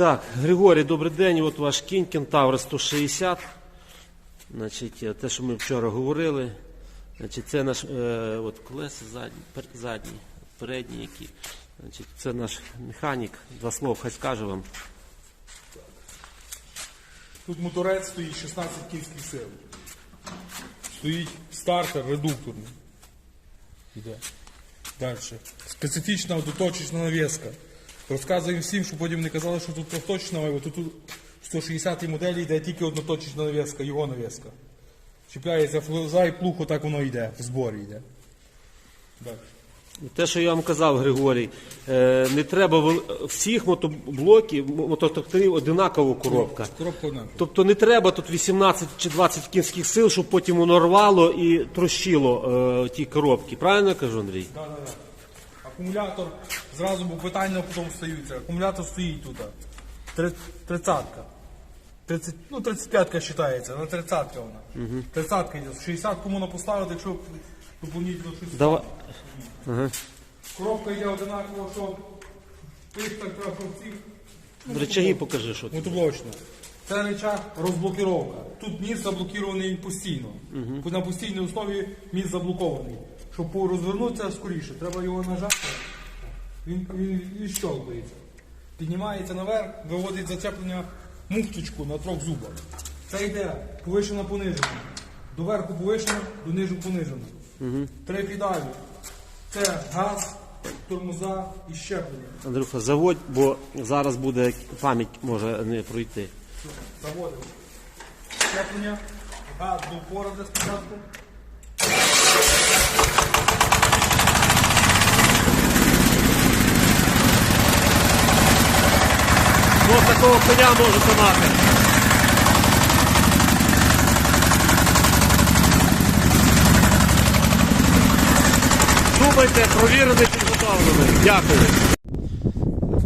Так, Григорій, добрий день. От ваш кінь Кентавр 160. Значить, е, те, що ми вчора говорили. Значить, це наш е, от колеса задні, задні, передні які. Значить, це наш механік. Два слова хай скаже вам. Тут моторець стоїть 16 кінських сил. Стоїть стартер редукторний. Іде. Далі. Специфічна одноточечна навіска. Розказуємо всім, щоб потім не казали, що тут просточна, а тут, тут 160 моделі йде тільки одноточечна навіска, його навіска. Чіпляється флоза і плуг, отак воно йде, в зборі йде. Далі. Те, що я вам казав, Григорій, е, не треба всіх мотоблоків, мототракторів одинакова коробка. Коробка одна. Тобто не треба тут 18 чи 20 кінських сил, щоб потім воно рвало і трощило е, ті коробки. Правильно я кажу, Андрій? Да, да, да. Акумулятор, зразу бо питання потім стаються. Акумулятор стоїть тут. Тридцятка. 30, ну, 35-ка вважається, на 30-ка вона. 30-ка йде. 60 кому можна поставити, якщо доповнительно щось. Давай. Ага. Коробка йде одинаково, що тих так треба. Речаги покажи, що це. Мотоблочно. Це речах розблокіровка. Тут міст заблокований постійно. На постійній основі міст заблокований. Щоб розвернутися скоріше, треба його нажати. Він, він відщолкується. Піднімається наверх, виводить зачеплення муфточку на трьох зубах. Це йде повишена понижена. Доверху повишена, донизу понижена. Три педалі. Це газ, тормоза і щеплення. Андрюха, заводь, бо зараз буде пам'ять може не пройти. Заводимо. Щеплення. Газ до упора для спочатку. Ну, такого коня можете мати. Думайте, провірений, підготовлений. Дякую.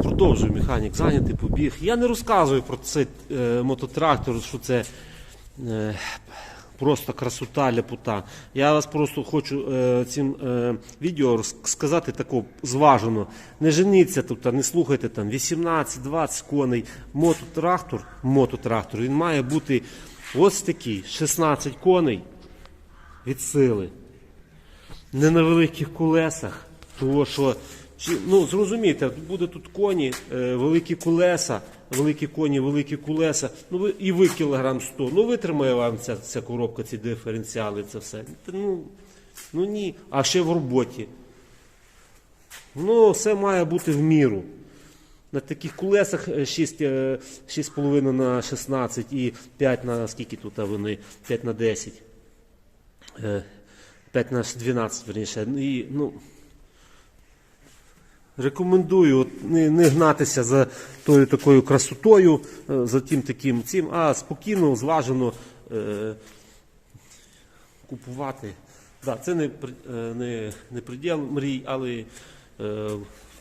Продовжую механік зайнятий, побіг. Я не розказую про цей е, мототрактор, що це е, просто красота, ляпота. Я вас просто хочу е, цим е, відео сказати тако зважено. Не женіться тут, не слухайте там 18-20 коней. Мототрактор, мототрактор, він має бути ось такий, 16 коней від сили не на великих колесах, тому що ну, зрозумійте, буде тут коні, е, великі колеса, великі коні, великі колеса, ну ви, і ви кілограм 100, ну витримає вам ця, ця коробка, ці диференціали, це все. Ну, ну ні, а ще в роботі. Ну, все має бути в міру. На таких колесах е, 6, е, 6,5 на 16 і 5 на скільки тут вони? 5 на 10. Е, 5 на 12, верніше. І, ну, рекомендую не, не гнатися за тою такою красотою, е, за тим таким цим, а спокійно, зважено е, купувати. Да, це не, е, не, не приділ мрій, але е,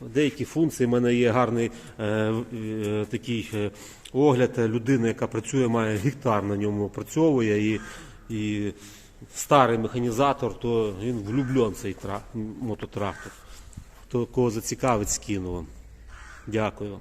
деякі функції. У мене є гарний е, е, такий е, огляд людини, яка працює, має гектар на ньому опрацьовує і, і старий механізатор, то він влюблен цей тра- мототрактор. Хто кого зацікавить, скину вам. Дякую вам.